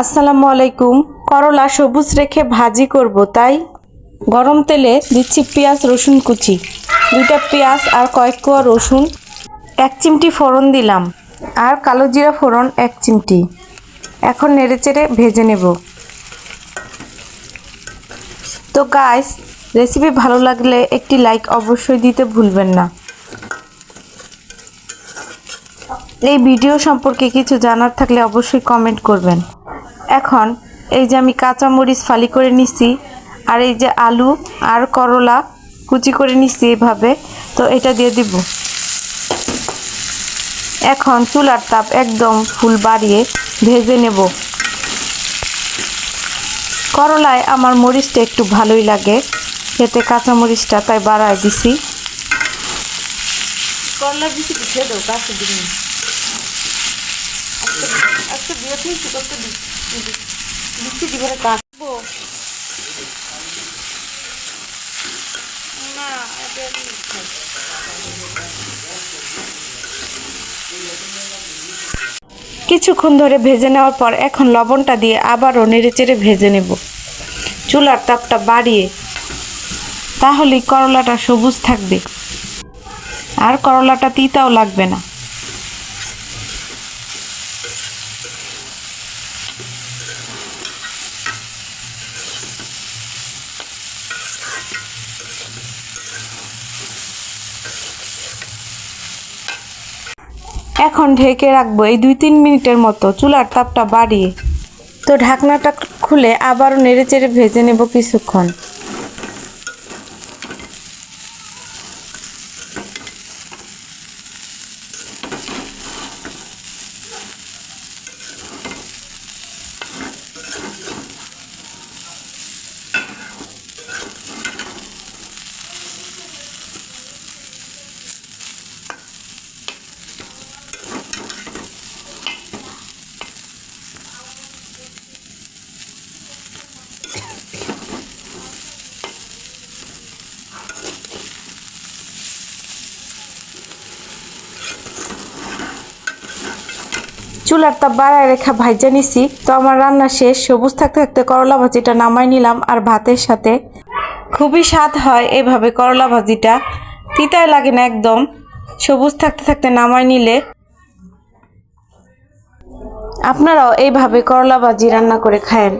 আসসালামু আলাইকুম। করলা সবুজ রেখে ভাজি করব, তাই? গরম তেলে দিচ্ছি পেঁয়াজ, রসুন কুচি। দুইটা পেঁয়াজ আর কয়েক কোয়া রসুন, এক চিমটি ফোড়ন দিলাম। আর কালো জিরা ফোড়ন, এক চিমটি। এখন নেড়েচেড়ে ভেজে নেব। তো গাইস রেসিপি ভালো লাগলে একটি লাইক অবশ্যই দিতে ভুলবেন না। এই ভিডিও সম্পর্কে কিছু জানার থাকলে অবশ্যই কমেন্ট করবেন। এখন এই যে আমি কাঁচা মরিচ ফালি করে নিছি, আর এই যে আলু আর করলা কুচি করে নিছি এভাবে, তো এটা দিয়ে দিব। এখন চুলার তাপ একদম ফুল বাড়িয়ে ভেজে নেব। করলায় আমার মরিচটা একটু ভালোই লাগে খেতে কাঁচা মরিচটা তাই বাড়ায় দিছি। করলা দিছি আচ্ছা দিয়ে দিচ্ছি করতে দিচ্ছি দিবারে কাটবো না কিছুক্ষণ ধরে ভেজে নেওয়ার পর এখন লবণটা দিয়ে আবারও নেড়েচেড়ে ভেজে নেব। চুলার তাপটা বাড়িয়ে। তাহলেই করলাটা সবুজ থাকবে। আর করলাটা তিতাও লাগবে না। এখন ঢেকে রাখব এই দুই তিন মিনিটের মতো। চুলার তাপটা বাড়িয়ে। তো ঢাকনাটা খুলে আবারও নেড়ে চেড়ে ভেজে নেব কিছুক্ষণ। চুলার তাপ বাড়ায় রেখা ভাইজা নিছি। তো আমার রান্না শেষ। সবুজ থাকতে থাকতে করলা ভাজিটা নামাই নিলাম আর ভাতের সাথে। খুবই স্বাদ হয় এভাবে করলা ভাজিটা। তিতায় লাগে না একদম। সবুজ থাকতে থাকতে নামাই নিলে। আপনারাও এইভাবে করলা ভাজি রান্না করে খায়েন।